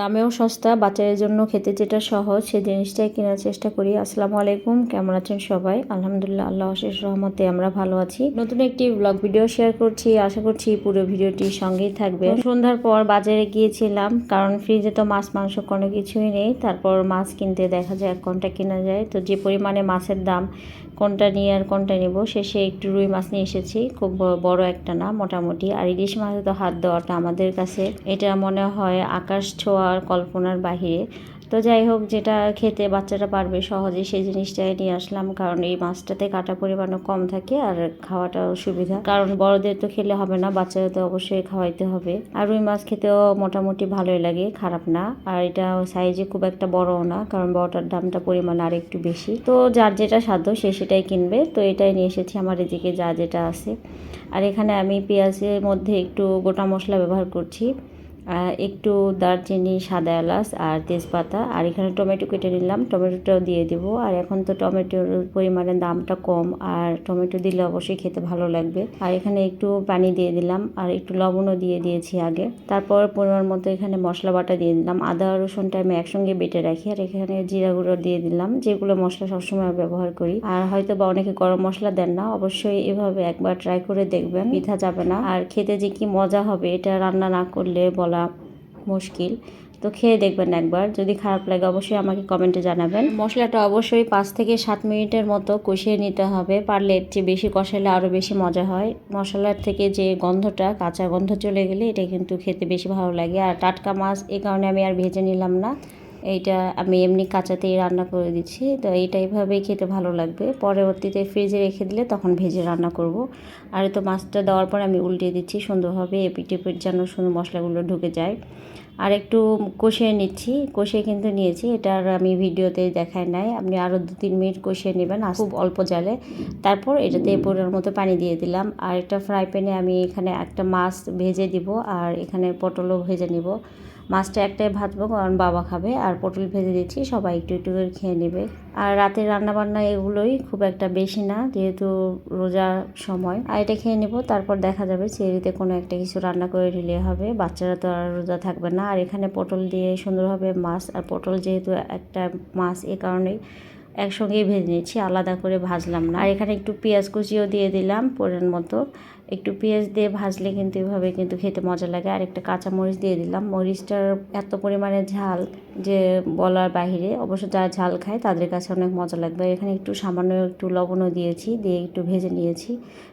দামেও সস্তা, বাচ্চাদের জন্য খেতে যেটা সহজ সেই জিনিসটাই কেনার চেষ্টা করি। আসসালামু আলাইকুম, কেমন আছেন সবাই? আলহামদুলিল্লাহ, আল্লাহ অশেষ রহমতে আমরা ভালো আছি। নতুন একটি ব্লগ ভিডিও শেয়ার করছি। আশা করছি পুরো ভিডিওটি সঙ্গেই থাকবে সন্ধ্যার পর বাজারে গিয়েছিলাম, কারণ ফ্রিজে তো মাছ, মাংস কোনো কিছুই নেই। তারপর মাছ কিনতে দেখা যায় কোনটা কেনা যায়। তো যে পরিমাণে মাছের দাম, কোনটা নিয়ে আর কোনটা নেব, শেষে একটু রুই মাছ নিয়ে এসেছি। খুব বড় একটা না, মোটামুটি। আর ইলিশ মাছে তো হাত দেওয়াটা আমাদের কাছে। এটা মনে হয় আকাশ ছোঁয়ার কল্পনার বাহিরে। তো যাই হোক, যেটা খেতে বাচ্চারা পারবে সহজে সেই জিনিসটাই নিয়ে আসলাম। কারণ এই মাছটাতে কাটা পরিমাণও কম থাকে আর খাওয়াটাও সুবিধা। কারণ বড়দের তো খেলে হবে না, বাচ্চাদের তো অবশ্যই খাওয়াইতে হবে। আর রুই মাছ খেতেও মোটামুটি ভালোই লাগে, খারাপ না। আর এটা সাইজে খুব একটা বড়ও না, কারণ বড়টার দামটা পরিমাণ আর একটু বেশি। তো যার যেটা সাধ্য, সে সেটাই কিনবে। তো এটাই নিয়ে এসেছি আমার এদিকে যা যেটা আছে। আর এখানে আমি পেঁয়াজের মধ্যে একটু গোটা মশলা ব্যবহার করছি। একটু দারচিনি, সাদা এলাচ আর তেজপাতা। আর এখানে টমেটো কেটে নিলাম। টমেটোটাও দিয়ে দিব। আর এখন তো টমেটোর পরিমাণের দামটা কম। আর টমেটো দিলে অবশ্যই খেতে ভালো লাগবে। আর এখানে একটু পানি দিয়ে দিলাম। আর একটু লবণও দিয়ে দিয়েছি আগে। তারপর পরিমাণ মতো এখানে মশলা বাটা দিয়ে দিলাম। আদা রসুনটা আমি একসঙ্গে বেটে রাখি। আর এখানে জিরা গুঁড়ো দিয়ে দিলাম। যেগুলো মশলা সবসময় ব্যবহার করি। আর হয়তো বা অনেকে গরম মশলা দেন না। অবশ্যই এভাবে একবার ট্রাই করে দেখবেন। পিঠা যাবে না। আর খেতে যে কি মজা হবে, এটা রান্না না করলে বলা মুশকিল। তো খেয়ে দেখবেন একবার। যদি খারাপ লাগে অবশ্যই আমাকে কমেন্টে জানাবেন। মশলাটা অবশ্যই পাঁচ থেকে সাত মিনিটের মতো কষিয়ে নিতে হবে। পারলে এর চেয়ে বেশি কষালে আরও বেশি মজা হয়। মশলার থেকে যে গন্ধটা, কাঁচা গন্ধ চলে গেলে এটা কিন্তু খেতে বেশি ভালো লাগে। আর টাটকা মাছ এই কারণে আমি আর ভেজে নিলাম না। এইটা আমি এমনি কাঁচাতেই রান্না করে দিচ্ছি। তো এইটা এইভাবেই খেতে ভালো লাগবে। পরবর্তীতে ফ্রিজে রেখে দিলে তখন ভেজে রান্না করব। আর তো মাছটা দেওয়ার পর আমি উল্টে দিচ্ছি সুন্দরভাবে এপিট এপিট যেন সুন্দর মশলাগুলো ঢুকে যায়। আর একটু কষিয়ে নিচ্ছি। কষিয়ে কিন্তু নিয়েছি। এটা আর আমি ভিডিওতে দেখাই নাই। আপনি আরও দু তিন মিনিট কষিয়ে নেবেন আর খুব অল্প জালে। তারপর এটাতে পরিমাণ মতো পানি দিয়ে দিলাম। আর একটা ফ্রাই প্যানে আমি এখানে একটা মাছ ভেজে দিব। আর এখানে পটলও ভেজে নিব। মাছটা একটাই ভাজবো, কারণ বাবা খাবে। আর পটল ভেজে দিচ্ছি, সবাই একটু একটু করে খেয়ে নেবে। আর রাতের রান্নাবান্না এগুলোই খুব একটা বেশি না, যেহেতু রোজার সময়। আর এটা খেয়ে নেব, তারপর দেখা যাবে চেরিতে কোনো একটা কিছু রান্না করে নিলে হবে। বাচ্চারা তো আর রোজা থাকবে না। আর এখানে পটল দিয়ে সুন্দরভাবে মাছ, আর পটল যেহেতু একটা মাছ এ কারণেই একসঙ্গেই ভেজে নিচ্ছি আলাদা করে ভাজলাম না। আর এখানে একটু পেঁয়াজ কুচিও দিয়ে দিলাম পরের মতো। একটু পেঁয়াজ দিয়ে ভাজলে কিন্তু এভাবে কিন্তু খেতে মজা লাগে। আর একটা কাঁচা মরিচ দিয়ে দিলাম। মরিচটার এত পরিমাণে ঝাল যে বলার বাহিরে, অবশ্য যারা ঝাল খায় তাদের কাছে অনেক মজা লাগবে। এখানে একটু সামান্য একটু লবণও দিয়েছি, দিয়ে একটু ভেজে নিয়েছি।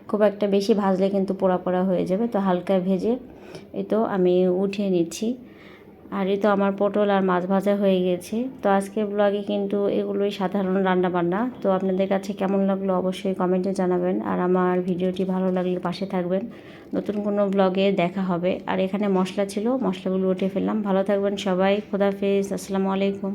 খুব একটা বেশি ভাজলে কিন্তু পোড়া পোড়া হয়ে যাবে। তো হালকা ভেজে এই তো আমি উঠিয়ে নিচ্ছি। আর এই তো আমার পটল আর মাছ ভাজা হয়ে গেছে। তো আজকের ব্লগে কিন্তু এগুলোই সাধারণ রান্না বান্না তো আপনাদের কাছে কেমন লাগল অবশ্যই কমেন্টে জানাবেন। আর আমার ভিডিওটি ভালো লাগলে পাশে থাকবেন। নতুন কোনো ব্লগে দেখা হবে। আর এখানে মশলা ছিল, মশলাগুলো উঠে ফেললাম। ভালো থাকবেন সবাই। খোদাফেজ আসসালামু আলাইকুম।